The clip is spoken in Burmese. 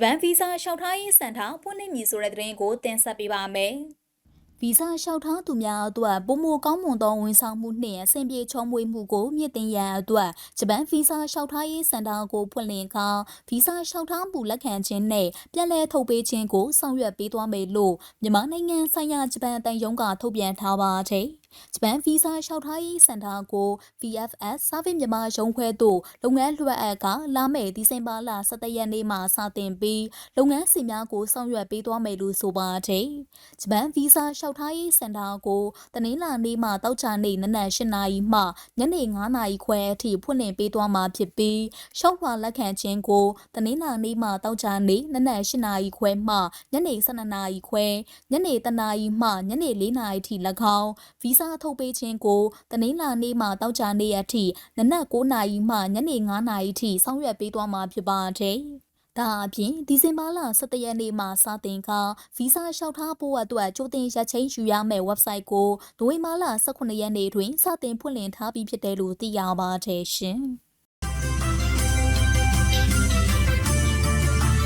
ဂျပန်ဗီဇာလျှောက်ထားရေးစင်တာဖွင့်လှစ်မည်ဆိုတဲ့သတင်းကိုတင်ဆက်ပေးပါမယ်။ဗီဇာလျှောက်ထားသူများအတွက်ပုံမကောင်းမွန်သောဝန်ဆောင်မှုနှင့်အဆင်ပြေချောမွေ့မှုကိုမြင့်တင်ရန်အတွက်ဂျပန်ဗီဇာလျှောက်ထားရေးစင်တာကိုဖွင့်လှစ်ခါဗီဇာလျှောက်ထားမှုလက်ခံခြင်းနှင့်ပြည်လဲထုတ်ပေးခြင်းကိုဆောင်ရွက်ပေးသွားမယ်လို့မြန်မာနိုင်ငံဆိုင်ရာဂျပန်တန်ယုံကထုတ်ပြန်ထားပါသည်။ ဂျပန်ဗီဇာလျှောက်ထားရေးစင်တာကို VFS Service မြန်မာရုံးခွဲသို့လုပ်ငန်းလွှဲအပ်ကလာမယ့်ဒီဇင်ဘာလ17ရက်နေ့မှစတင်ပြီးလုပ်ငန်းစီများကိုဆောင်ရွက်ပေးသွားမယ်လို့ဆိုပါတယ်။ဂျပန်ဗီဇာလျှောက်ထားရေးစင်တာကိုတနင်္လာနေ့မှတောက်ချနေ့နနက်၈နာရီမှညနေ9နာရီခွဲအထိဖွင့်လှစ်ပေးသွားမှာဖြစ်ပြီးရှောက်လွှာလက်ခံခြင်းကိုတနင်္လာနေ့မှတောက်ချနေ့နနက်၈နာရီခွဲမှညနေ12နာရီခွဲညနေ3နာရီမှညနေ4နာရီထိ၎င်းဗီဇာထုတ်ပေးခြင်းကိုတနင်္လာနေ့မှတောက်ချနေ့အထိနနက်9နာရီမှညနေ9နာရီထိဆောင်ရွက်ပေးသွားမှာဖြစ်ပါတယ်။ဒါအပြင်ဒီဇင်ဘာလ17ရက်နေ့မှစတင်ကဗီဇာလျှောက်ထားဖို့အတွက်ကြိုတင်ရက်ချင်းယူရမယ့် website ကိုနိုဝင်ဘာလ18ရက်နေ့တွင်စတင်ဖွင့်လှစ်ထားပြီးဖြစ်တယ်လို့သိရပါတယ်ရှင်။